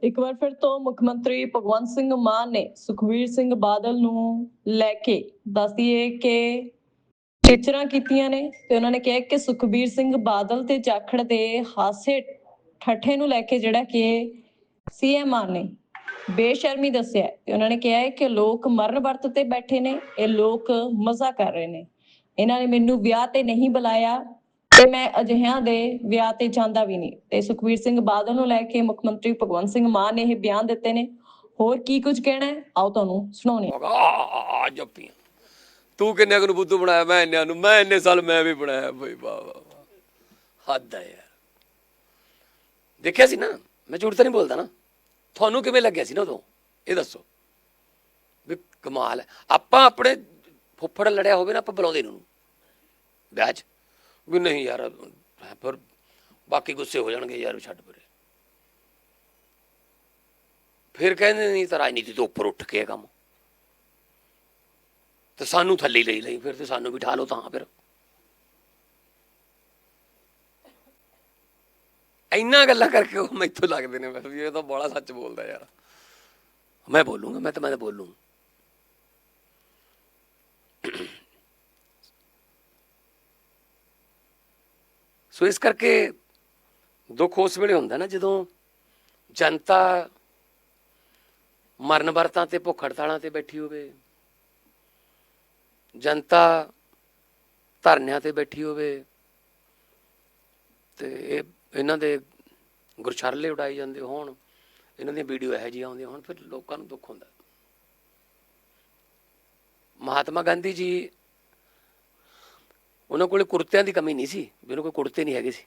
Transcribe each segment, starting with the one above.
ਇੱਕ ਵਾਰ ਫਿਰ ਤੋਂ ਮੁੱਖ ਮੰਤਰੀ ਭਗਵੰਤ ਸਿੰਘ ਮਾਨ ਨੇ ਸੁਖਵੀਰ ਸਿੰਘ ਬਾਦਲ ਨੂੰ ਲੈ ਕੇ ਦੱਸਦੀਏ ਕਿ ਟੀਚਰਾਂ ਕੀਤੀਆਂ ਨੇ ਤੇ ਉਹਨਾਂ ਨੇ ਕਿਹਾ ਕਿ ਸੁਖਬੀਰ ਸਿੰਘ ਬਾਦਲ ਤੇ ਜਾਖੜ ਦੇ ਹਾਸੇ ਠੱਠੇ ਨੂੰ ਲੈ ਕੇ ਜਿਹੜਾ ਕਿ ਸੀਐਮ ਮਾਨ ਨੇ ਬੇਸ਼ਰਮੀ ਦੱਸਿਆ ਤੇ ਉਹਨਾਂ ਨੇ ਕਿਹਾ ਹੈ ਕਿ ਲੋਕ ਮਰਨ ਵਰਤ ਤੇ ਬੈਠੇ ਨੇ, ਇਹ ਲੋਕ ਮਜ਼ਾ ਕਰ ਰਹੇ ਨੇ। ਇਹਨਾਂ ਨੇ ਮੈਨੂੰ ਵਿਆਹ ਤੇ ਨਹੀਂ ਬੁਲਾਇਆ ਤੇ ਮੈਂ ਅਜਿਹਿਆਂ ਦੇ ਵਿਆਹ ਤੇ ਜਾਂਦਾ ਵੀ ਨਹੀਂ। ਤੇ ਸੁਖਵੀਰ ਸਿੰਘ ਬਾਦਲ ਨੂੰ ਲੈ ਕੇ ਮੁੱਖ ਮੰਤਰੀ ਭਗਵੰਤ ਸਿੰਘ ਮਾਨ ਨੇ ਇਹ ਬਿਆਨ ਦਿੱਤੇ ਨੇ। ਹੋਰ ਕੀ ਕੁਝ ਕਹਿਣਾ ਹੈ? ਆਓ ਤੁਹਾਨੂੰ ਸੁਣਾਉਂਦੇ ਆ ਜੱਪੀਆਂ ਤੂੰ ਕਿੰਨੇ ਨੂੰ ਬੁੱਧੂ ਬਣਾਇਆ? ਮੈਂ ਇੰਨਿਆਂ ਨੂੰ, ਮੈਂ ਇੰਨੇ ਸਾਲ ਮੈਂ ਵੀ ਬਣਾਇਆ। ਬਈ, ਵਾਹ ਵਾਹ ਹੱਦ ਹੈ ਯਾਰ। ਦੇਖਿਆ ਸੀ ਨਾ? ਮੈਂ ਝੂਠ ਤਾਂ ਨਹੀਂ ਬੋਲਦਾ ਨਾ। ਤੁਹਾਨੂੰ ਕਿਵੇਂ ਲੱਗਿਆ ਸੀ ਨਾ ਉਦੋਂ? ਇਹ ਦੱਸੋ। ਵੀ ਕਮਾਲ ਹੈ। ਆਪਾਂ ਆਪਣੇ ਫੁੱਫੜ ਲੜਿਆ ਹੋਵੇ ਨਾ, ਆਪਾਂ ਬੁਲਾਉਂਦੇ ਇਹਨੂੰ ਵਿਆਹ 'ਚ। ਵੀ ਨਹੀਂ ਯਾਰ, ਫਿਰ ਬਾਕੀ ਗੁੱਸੇ ਹੋ ਜਾਣਗੇ ਯਾਰ ਛੱਡ ਪਰੇ। ਫਿਰ ਕਹਿੰਦੇ ਨਹੀਂ ਤਾਂ ਰਾਜਨੀਤੀ ਤੋਂ ਉੱਪਰ ਉੱਠ ਕੇ ਕੰਮ। ਤੇ ਸਾਨੂੰ ਥੱਲੇ ਲਈ ਲਈ, ਫਿਰ ਤੇ ਸਾਨੂੰ ਬਿਠਾ ਲਓ ਤਾਂ ਫਿਰ। ਇੰਨਾ ਗੱਲਾਂ ਕਰਕੇ ਉਹ ਮੈਥੋਂ ਲੱਗਦੇ ਨੇ ਬਸ ਇਹ ਤਾਂ ਬੜਾ ਸੱਚ ਬੋਲਦਾ ਯਾਰ। ਮੈਂ ਬੋਲੂੰਗਾ, ਮੈਂ ਤਾਂ ਮੈਂ ਤਾਂ ਬੋਲੂੰ ਸੋ ਇਸ ਕਰਕੇ ਦੁੱਖ ਉਸ ਵੇਲੇ ਹੁੰਦਾ ਨਾ ਜਦੋਂ ਜਨਤਾ ਮਰਨ ਵਰਤਾਂ ਤੇ ਭੁੱਖ ਹੜਤਾਲਾਂ ਤੇ ਬੈਠੀ ਹੋਵੇ। ਜਨਤਾ ਧਰਨਿਆਂ ਤੇ ਬੈਠੀ ਹੋਵੇ ਤੇ ਇਹ ਇਹਨਾਂ ਦੇ ਗੁਰਛਰਲੇ ਉਡਾਈ ਜਾਂਦੇ ਹੋਣ, ਇਹਨਾਂ ਦੀਆਂ ਵੀਡੀਓ ਇਹੋ ਜਿਹੀਆਂ ਆਉਂਦੀਆਂ ਹੁਣ, ਫਿਰ ਲੋਕਾਂ ਨੂੰ ਦੁੱਖ ਹੁੰਦਾ। ਮਹਾਤਮਾ ਗਾਂਧੀ ਜੀ ਉਹਨਾਂ ਕੋਲੇ ਕੁਰਤਿਆਂ ਦੀ ਕਮੀ ਨਹੀਂ ਸੀ, ਵੀ ਉਹਨਾਂ ਕੋਲ ਕੁਰਤੇ ਨਹੀਂ ਹੈਗੇ ਸੀ।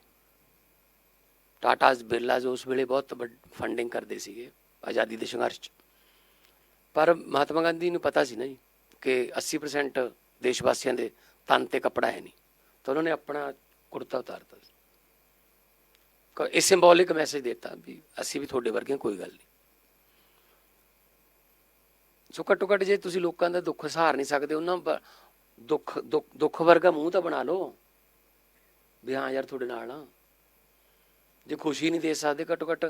ਟਾਟਾਸ ਬਿਰਲਾਸ ਉਸ ਵੇਲੇ ਬਹੁਤ ਫੰਡਿੰਗ ਕਰਦੇ ਸੀਗੇ ਆਜ਼ਾਦੀ ਦੇ ਸੰਘਰਸ਼ 'ਚ। ਪਰ ਮਹਾਤਮਾ ਗਾਂਧੀ ਨੂੰ ਪਤਾ ਸੀ ਨਾ ਜੀ ਕਿ 80% ਦੇਸ਼ ਵਾਸੀਆਂ ਦੇ ਤਨ ਤੇ ਕੱਪੜਾ ਹੈ ਨਹੀਂ, ਤਾਂ ਉਹਨਾਂ ਨੇ ਆਪਣਾ ਕੁੜਤਾ ਉਤਾਰਤਾ ਸੀ। ਇਹ ਸਿੰਬੋਲਿਕ ਮੈਸੇਜ ਦਿੱਤਾ ਵੀ ਅਸੀਂ ਵੀ ਤੁਹਾਡੇ ਵਰਗੇ ਕੋਈ ਗੱਲ ਨਹੀਂ। ਸੋ ਘੱਟੋ ਘੱਟ ਜੇ ਤੁਸੀਂ ਲੋਕਾਂ ਦਾ ਦੁੱਖ ਸਹਾਰ ਨਹੀਂ ਸਕਦੇ, ਉਹਨਾਂ ਦੁੱਖ ਦੁੱਖ ਦੁੱਖ ਵਰਗਾ ਮੂੰਹ ਤਾਂ ਬਣਾ ਲਓ। ਵੀ ਹਾਂ ਯਾਰ ਤੁਹਾਡੇ ਨਾਲ ਆ। ਜੇ ਖੁਸ਼ੀ ਨਹੀਂ ਦੇ ਸਕਦੇ ਘੱਟੋ ਘੱਟ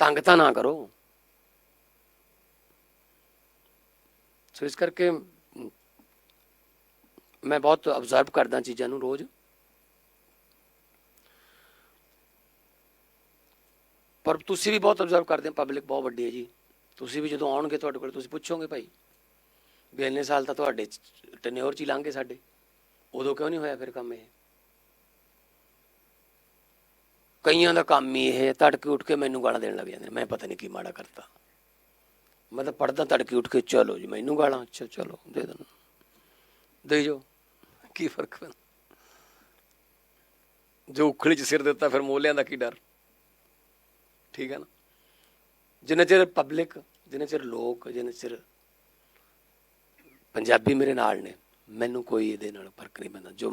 ਤੰਗ ਤਾਂ ਨਾ ਕਰੋ। ਸੋ ਇਸ ਕਰਕੇ ਮੈਂ ਬਹੁਤ ਅਬਜ਼ਰਵ ਕਰਦਾ ਚੀਜ਼ਾਂ ਨੂੰ ਰੋਜ਼। ਪਰ ਤੁਸੀਂ ਵੀ ਬਹੁਤ ਅਬਜ਼ਰਵ ਕਰਦੇ ਹੋ ਪਬਲਿਕ ਬਹੁਤ ਵੱਡੀ ਹੈ ਜੀ। ਤੁਸੀਂ ਵੀ ਜਦੋਂ ਆਉਣਗੇ ਤੁਹਾਡੇ ਕੋਲ, ਤੁਸੀਂ ਪੁੱਛੋਗੇ ਭਾਈ। ਵੀ ਇੰਨੇ ਸਾਲ ਤਾਂ ਤੁਹਾਡੇ ਟੈਨਿਓਰ ਚ ਹੀ ਲੰਘੇ ਸਾਡੇ। ਉਦੋਂ ਕਿਉਂ ਨਹੀਂ ਹੋਇਆ ਫਿਰ ਕੰਮ ਇਹ? ਕਈਆਂ ਦਾ ਕੰਮ ਹੀ ਇਹ ਤੜਕੇ ਉੱਠ ਕੇ ਮੈਨੂੰ ਗਾਲਾਂ ਦੇਣ ਲੱਗ ਜਾਂਦੇ ਮੈਂ ਪਤਾ ਨਹੀਂ ਕੀ ਮਾੜਾ ਕਰਤਾ। ਮੈਂ ਤਾਂ ਪੜਦਾ ਤੜਕੇ ਉੱਠ ਕੇ, ਚਲੋ ਜੀ, ਮੈਨੂੰ ਗਾਲਾਂ, ਅੱਛਾ, ਚਲੋ, ਦੇ ਦੇਣਾ ਦੇ ਜੋ, ਕੀ ਫ਼ਰਕ ਪੈਂਦਾ? ਜੋ ਉਖਲੀ ਚ ਸਿਰ ਦਿੱਤਾ, ਫਿਰ ਮੋਲਿਆਂ ਦਾ ਕੀ ਡਰ? ਠੀਕ ਹੈ ਨਾ? ਜਿੰਨਾ ਚਿਰ ਪਬਲਿਕ ਜਿੰਨੇ ਚਿਰ ਲੋਕ, ਜਿੰਨੇ ਚਿਰ ਪੰਜਾਬੀ ਮੇਰੇ ਨਾਲ ਨੇ। ਮੈਨੂੰ ਕੋਈ ਇਹਦੇ ਨਾਲ ਫ਼ਰਕ ਨਹੀਂ ਪੈਂਦਾ। ਜੋ